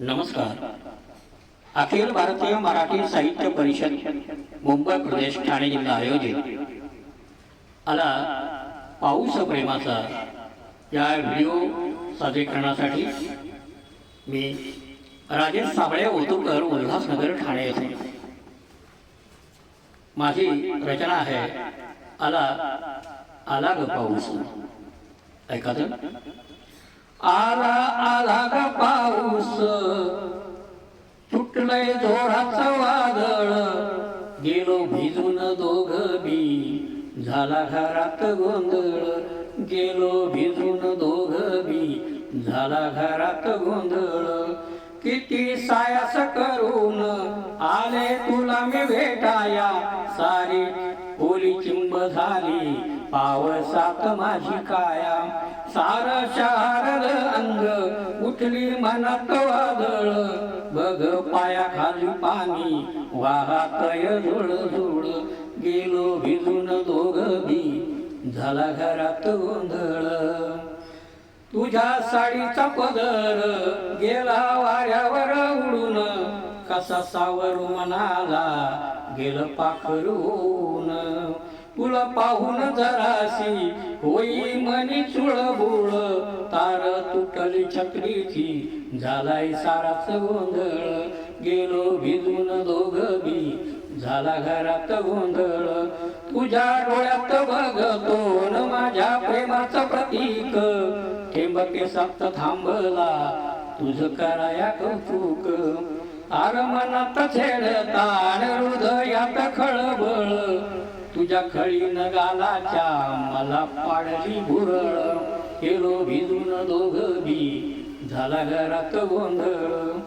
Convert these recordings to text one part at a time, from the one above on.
नमस्कार. अखिल भारतीय मराठी साहित्य परिषद मुंबई प्रदेश ठाणे जिल्हा आयोजित आला पाऊस प्रेमाचा. या व्हिडिओ सादरीकरणासाठी मी राजेश साबळे ओतुकर उल्हासनगर ठाणे येथे. माझी रचना आहे आला आला ग पाऊस. ऐका आला आला ग पाऊस. तुटलंय जोराचं वादळ. गेलो भिजून दोघ मी झाला घरात गोंधळ. गेलो भिजून दोघ मी झाला घरात गोंधळ. किती सायास करून आले तुला मी भेटाया. सारी ओली चिंब झाली पावसात माझी काया. सार शारद अंग उठली मनात वादळ. ग पाया खाली पाणी वाहतय झुळ झुळ गेलो भिजून दोघ बी झाला घरात गोंधळ. तुझ्या साडीचा पदर गेला वाऱ्यावर उडून कसा सावर मनाला गेलं पाखरून. तुला पाहून जराशी होई मनी चुळबू झाली छत्रीची झालाय साराच गोंधळ गेलो भिजून दोघ बी झाला घरात गोंधळ. तुझ्या डोळ्यात बघतो न माझ्या प्रेमाचं प्रतीक. ठेंब सप्त थांबला तुझ कराया कौतुक. आर मनात छेडतान हृदयात खळबळ. तुझ्या खळीन गालाच्या मला पाडली भुरळ केलो भिजून दोघ बी. झाला घरात गोंधळ.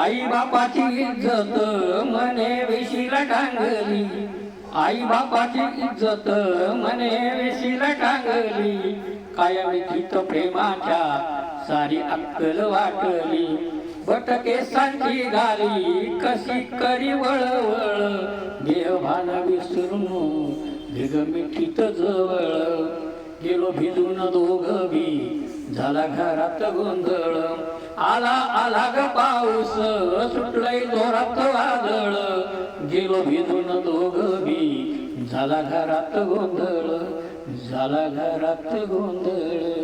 आई बापाची इज्जत मने वेशीला टांगली. आई बापाची इज्जत मने वेशीला टांगली. कायम चित प्रेमाच्या सारी अक्कल वाटली. बट केसांची गाली कशी करी वळवळ. देहभान विसरून भिग मिठीत जवळ. गेलो भिजून दोघ बी झाला घरात गोंधळ. आला आला ग पाऊस. सुटलाय जोरात वादळ. गेलो भिजून दोघ बी झाला घरात गोंधळ. झाला घरात गोंधळ.